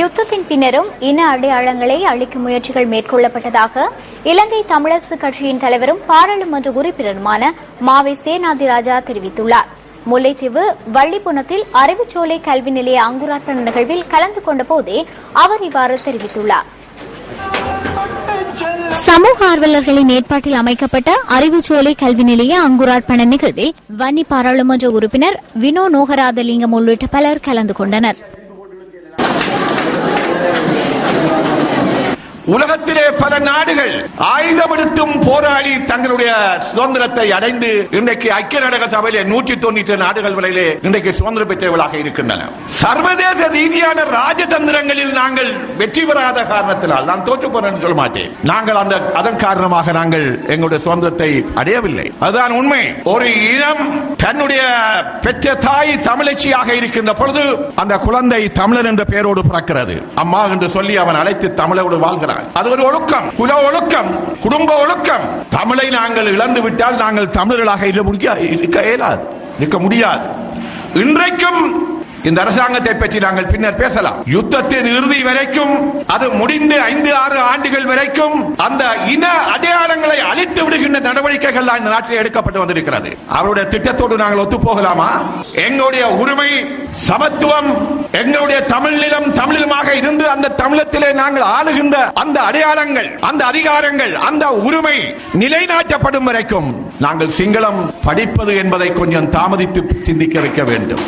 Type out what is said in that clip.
யுத்தத்தின் பின்னரும் இன அடையாளங்களை அளிக்கும் முயற்சிகள் மேற்கொள்ளப்பட்டதாக இலங்கை தமிழரசு கட்சியின் தலைவரும் பாராளுமன்ற உறுப்பினருமான மாவை சேனாதி ராஜா தெரிவித்துள்ளார். முல்லைத்தீவு வள்ளிப்புணத்தில் அறிவுச்சோலை கல்வி நிலைய அங்குரார்ப்பண நிகழ்வில் கலந்து கொண்ட போதே அவர் இவ்வாறு தெரிவித்துள்ளார். சமூக ஆர்வலர்களின் ஏற்பாட்டில் அமைக்கப்பட்ட அறிவுச்சோலை கல்வி நிலைய அங்குரார்ப்பண நிகழ்வில் வன்னி பாராளுமன்ற உறுப்பினர் வினோ நோகராதலிங்கம் உள்ளிட்ட பலர் கலந்து கொண்டனர். உலகத்திலே பல நாடுகள் ஆயுதமடுத்தும் போராடி தங்களுடைய சுதந்திரத்தை அடைந்து இன்றைக்கு ஐக்கிய நாடக சபையிலே நூற்றி தொண்ணூற்றி நாடுகள் வரையிலே இன்றைக்கு சுதந்திரம் பெற்றவர்களாக இருக்கின்றன. சர்வதேச ரீதியான ராஜதந்திரங்களில் நாங்கள் வெற்றி பெறாத காரணத்தினால் நான் தோற்று போறேன் சொல்ல மாட்டேன். நாங்கள் அந்த அதன் காரணமாக நாங்கள் எங்களுடைய சுதந்திரத்தை அடையவில்லை. அதுதான் உண்மை. ஒரு இனம் தன்னுடைய பெற்ற தாய் தமிழச்சியாக இருக்கின்ற பொழுது அந்த குழந்தை தமிழன் என்ற பெயரோடு பிறக்கிறது. அம்மா என்று சொல்லி அவன் அழைத்து தமிழோடு வாழ்கிறான். அது ஒரு ஒழுக்கம் குல ஒழுக்கம் குடும்ப ஒழுக்கம். தமிழை நாங்கள் இழந்து விட்டால் நாங்கள் தமிழர்களாக இருக்க முடியாது இருக்க இயலாது இருக்க முடியாது. இன்றைக்கும் இந்த அரசாங்கத்தை பற்றி நாங்கள் பின்னர் பேசலாம். யுத்தத்தின் இறுதி வரைக்கும் அது முடிந்து ஐந்து ஆறு ஆண்டுகள் வரைக்கும் அந்த இன அடையாளங்களை அழித்து விடுகின்ற நடவடிக்கைகள் இந்த நாட்டில் எடுக்கப்பட்டு வந்திருக்கிறது? அவருடைய திட்டத்தோடு நாங்கள் ஒத்து போகலாமா எங்களுடைய உரிமை சமத்துவம் எங்களுடைய தமிழ் நிலம் தமிழிலுமாக இருந்து அந்த தமிழத்திலே நாங்கள் ஆளுகின்ற அந்த அடையாளங்கள் அந்த அதிகாரங்கள் அந்த உரிமை நிலைநாட்டப்படும் வரைக்கும் நாங்கள் சிங்களம் படிப்பது என்பதை கொஞ்சம் தாமதித்து சிந்திக்க வைக்க வேண்டும்.